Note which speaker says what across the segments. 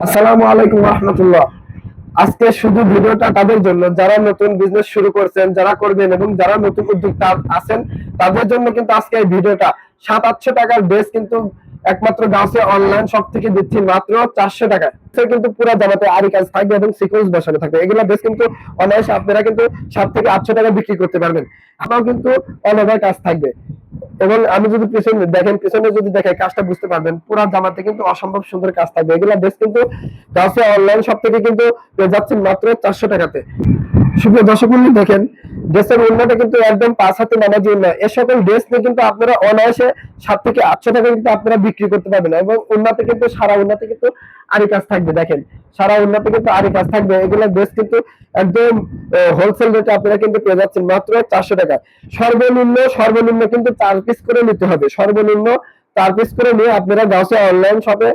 Speaker 1: আসসালামু আলাইকুম রহমতুল্লাহ। আজকে শুধু ভিডিওটা তাদের জন্য, যারা নতুন বিজনেস শুরু করছেন, যারা করবেন এবং যারা নতুন উদ্যোক্তা আছেন, তাদের জন্য কিন্তু আজকে এই ভিডিওটা। সাত, আটশো টাকার ড্রেস কিন্তু একমাত্র গাছে অনলাইন সব থেকে দিচ্ছি মাত্র চারশো টাকায়। তো কিন্তু পুরো জামাতে আরি কাজ থাকবে এবং সিকোয়েন্স বসানো থাকবে এগুলো ড্রেস কিন্তু অনায়াসে আপনারা কিন্তু সাত থেকে আটশো টাকা বিক্রি করতে পারবেন। আপনার কিন্তু অনলাইন কাজ থাকবে। এবং আমি যদি পিছনে দেখেন, পিছনে যদি দেখে কাজটা বুঝতে পারবেন, পুরো জামাতে কিন্তু অসম্ভব সুন্দর কাজ থাকবে। এগুলা বেশ কিন্তু কাছে অনলাইন সব থেকে কিন্তু যাচ্ছে যাচ্ছেন মাত্র চারশো টাকাতে। শুধু দর্শক দেখেন ড্রেসের উন্নয়নটা কিন্তু একদম পাঁচ হাতে নামাজি উন্নয়ন এ সকল ড্রেস নিয়ে কিন্তু আপনারা অনায়াসে সাত থেকে আটশো টাকা কিন্তু আপনারা বিক্রি করতে পারবেন এবং উন্নতে কিন্তু সারা উন্নতে কিন্তু আরি কাজ থাকবে, দেখেন। সারা উন্নতে কিন্তু আরি কাজ থাকবে। এগুলো ড্রেস কিন্তু একদম হোলসেল রেটে আপনারা কিন্তু পেয়ে যাচ্ছেন মাত্র চারশো টাকা। সর্বনিম্ন সর্বনিম্ন কিন্তু চার পিস করে নিতে হবে। সর্বনিম্ন চার পিস করে নিয়ে আপনারা গাছে অনলাইন শপে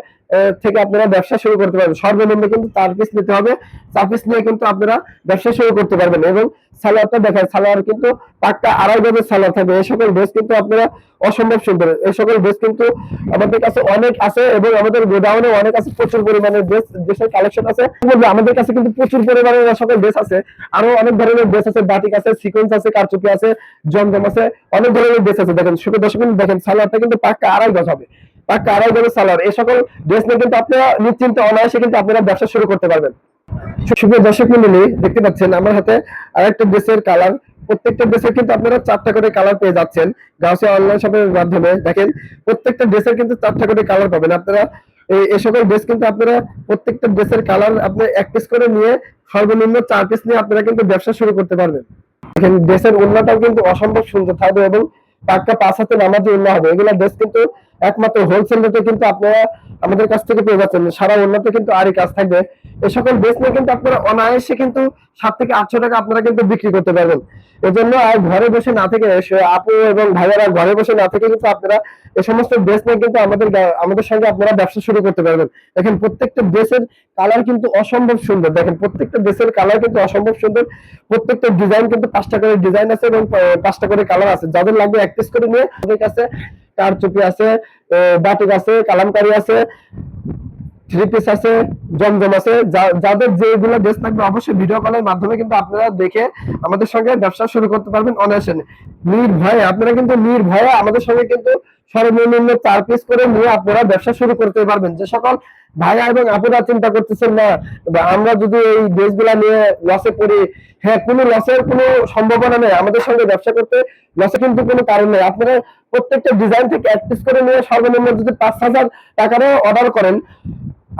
Speaker 1: থেকে আপনারা ব্যবসা শুরু করতে পারবেন। সর্বনিম্ন কিন্তু চার পিস নিতে হবে। চার পিস নিয়ে কিন্তু আপনারা ব্যবসা শুরু করতে পারবেন এবং সালোয়ারটা দেখায় সালোয়ার কিন্তু পাক্কা আড়াই গজের সালোয়ার থাকবে। এই সকল ড্রেস কিন্তু আপনারা অসম্ভব সুন্দর। এই সকল ড্রেস কিন্তু আমাদের কাছে অনেক আছে এবং আমাদের গোডাউনে অনেক আছে। প্রচুর পরিমাণে ড্রেস ড্রেসের কালেকশন আছে আমাদের কাছে কিন্তু প্রচুর পরিমাণে সকল ড্রেস আছে। আরও অনেক ধরনের ড্রেস আছে বাটিক আছে সিকোয়েন্স আছে, কারচুপি আছে, জমজম আছে, অনেক ধরনের ড্রেস আছে। দেখেন দর্শক বিন্দু দেখেন, সালোয়ারটা কিন্তু পাক্কা আড়াই গজ হবে। গজের সালোয়ার এই সকল ড্রেস নিয়ে কিন্তু আপনারা অনায়াসে কিন্তু আপনারা ব্যবসা শুরু করতে পারবেন। সুপ্রিয় দর্শক মন্ডলী, দেখতে পাচ্ছেন আমার হাতে আরেকটা ড্রেসের কালার প্রত্যেকটা ড্রেসের কিন্তু আপনারা চারটা করে কালার পেয়ে যাচ্ছেন। অনলাইন শপের মাধ্যমে। দেখেন, প্রত্যেকটা ড্রেসের কিন্তু চারটা করে কালার পাবেন। আপনারা এই সকল ড্রেস কিন্তু আপনারা প্রত্যেকটা ড্রেসের কালার আপনি এক পিস করে নিয়ে সর্বনিম্ন চার পিস নিয়ে আপনারা কিন্তু ব্যবসা শুরু করতে পারবেন। দেখেন ড্রেসের উন্নতটাও কিন্তু অসম্ভব সুন্দর থাকবে এবং পাক্কা পাঁচ হাতে নামাজে উন্নত হবে। এগুলা ড্রেস কিন্তু একমাত্র হোলসেল রেটে কিন্তু আপনারা আমাদের কাছ থেকে পেয়ে যাচ্ছেন। সারা উন্নত কিন্তু আরই কাজ থাকবে। এই সকল ড্রেস নিয়ে কিন্তু আপনারা অনায়াসে কিন্তু সাত থেকে আটশো টাকা আপনারা কিন্তু বিক্রি করতে পারবেন। এজন্য আর ঘরে বসে না থেকে আপু এবং ভাইয়ারা ঘরে বসে না থেকে কিন্তু আপনারা এই সমস্ত ড্রেস নিয়ে কিন্তু আমাদের আমাদের সঙ্গে আপনারা ব্যবসা শুরু করতে পারবেন। দেখেন প্রত্যেকটা ড্রেসের কালার কিন্তু অসম্ভব সুন্দর। দেখেন প্রত্যেকটা ড্রেসের কালার কিন্তু অসম্ভব সুন্দর। প্রত্যেকটা ডিজাইন কিন্তু পাঁচটা করে ডিজাইন আছে এবং পাঁচটা করে কালার আছে। যাদের লাগবে এক পিস করে নিয়ে আমাদের কাছে কারচুপি আছে বাটিক আছে, কালামকারি আছে থ্রি পিস আছে, জমজম আছে। যাদের যেগুলো ড্রেস থাকবে অবশ্যই ভিডিও কলের মাধ্যমে কিন্তু আপনারা দেখে আমাদের সঙ্গে ব্যবসা শুরু করতে পারবেন নির্ভয়ে আপনারা কিন্তু নির্ভয়ে আমাদের সঙ্গে কিন্তু সর্বনিম্ন চার পিস করে নিয়ে আপনারা ব্যবসা শুরু করতে পারবেন। যে সকল ভাইয়া এবং আপনারা চিন্তা করতেছেন, না, আমরা যদি এই ড্রেসগুলা নিয়ে লসে পড়ি হ্যাঁ কোনো লসের কোনো সম্ভাবনা নেই। আমাদের সঙ্গে ব্যবসা করতে লসে কিন্তু কোনো কারণ নেই। আপনারা প্রত্যেকটা ডিজাইন থেকে এক পিস করে নিয়ে সর্বনিম্ন যদি পাঁচ হাজার টাকারও অর্ডার করেন,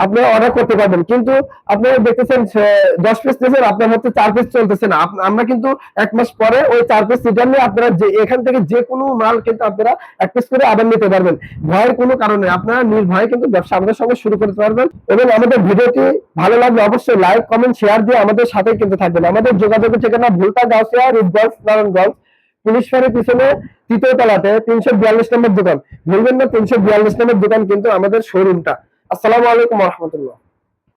Speaker 1: আপনি অর্ডার করতে পারবেন। কিন্তু আপনারা দেখতেছেন দশ পিস নিয়েছেন আপনার হচ্ছে চার পিস চলতেছে না। আমরা কিন্তু এক মাস পরে ওই চার পিস রিটার্ন নিয়ে আপনারা যে, এখান থেকে যে কোনো মাল কিন্তু আপনারা এক পিস করে আবার নিতে পারবেন। ভয়ের কোনো কারণে আপনারা নির্ভয়ে কিন্তু ব্যবসা আমাদের সঙ্গে শুরু করতে পারবেন এবং আমাদের ভিডিওটি ভালো লাগলে অবশ্যই লাইক কমেন্ট শেয়ার দিয়ে আমাদের সাথে কিন্তু থাকবেন। আমাদের যোগাযোগের ঠিকানা ভুলতা গাউসিয়া, রূপগঞ্জ, নারায়ণগঞ্জ, পুলিশ ফাঁড়ির পিছনে তৃতীয় তলাতে তিনশো বিয়াল্লিশ নম্বর দোকান। ভুলবেন না তিনশো বিয়াল্লিশ নম্বর দোকান কিন্তু আমাদের শোরুমটা আসসালামু আলাইকুম রহমতুল্লাহ।